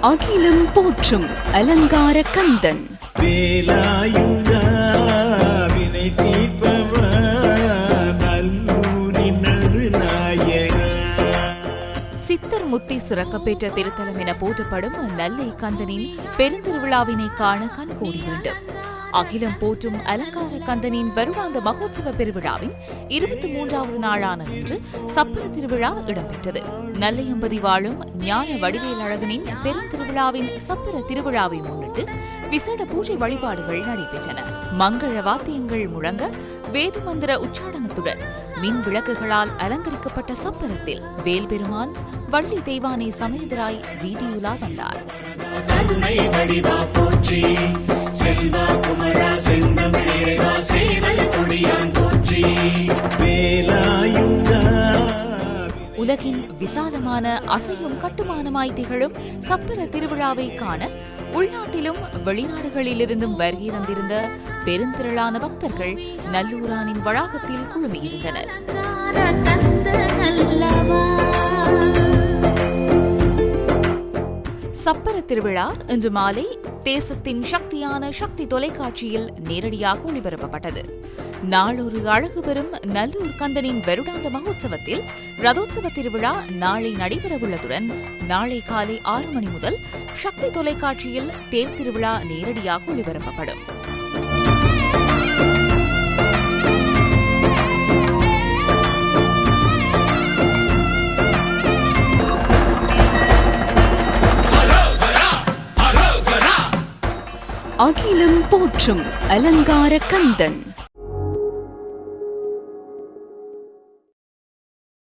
அகிலம் போற்றும் அலங்கார கந்தன். சித்தர் முத்தி சிறக்கப்பெற்ற திருத்தலம் என போற்றப்படும் நல்லை கந்தனின் பெருந்திருவிழாவினை காண கண்கூடி வேண்டும் அகிலம் போற்றும் அலங்கார கந்தனின் வருடாந்த மகோத்சவ பெருவிழாவின் இருபத்தி மூன்றாவது நாளான இன்று சப்பர திருவிழா இடம்பெற்றது. நல்லையம்பதி வாழும் ஞான வடிவேல் அழகனின் பெருந்திருவிழாவின் சப்பர திருவிழாவை முன்னிட்டு விசேட பூஜை வழிபாடுகள் நடைபெற்றன. மங்கள வாத்தியங்கள் முழங்க வேத மந்திர உச்சாடனத்துடன் மின் விளக்குகளால் அலங்கரிக்கப்பட்ட சப்பரத்தில் வேல்பெருமான் வள்ளி தெய்வானை சமேதராய் வீதியுலா வந்தார். உலகின் விசாலமான அசையும் கட்டுமானமாய் திகழும் சப்பர திருவிழாவை காண உள்நாட்டிலும் வெளிநாடுகளிலிருந்தும் வருகை தந்திருந்த பெருந்திரளான பக்தர்கள் நல்லூரானின் வளாகத்தில் குழுமியிருந்தனர். சப்பர திருவிழா இன்று மாலை தேசத்தின் சக்தியான சக்தி தொலைக்காட்சியில் நேரடியாக ஒளிபரப்பப்பட்டது. நாளொரு அழகு பெறும் நல்லூர் கந்தனின் வருடாந்த மகோத்சவத்தில் ரதோத்சவ திருவிழா நாளை நடைபெறவுள்ளதுடன் நாளை காலை ஆறு மணி முதல் சக்தி தொலைக்காட்சியில் தேர் திருவிழா நேரடியாக ஒளிபரப்பப்படும். அகிலம் போற்றும் அலங்கார கந்தன்.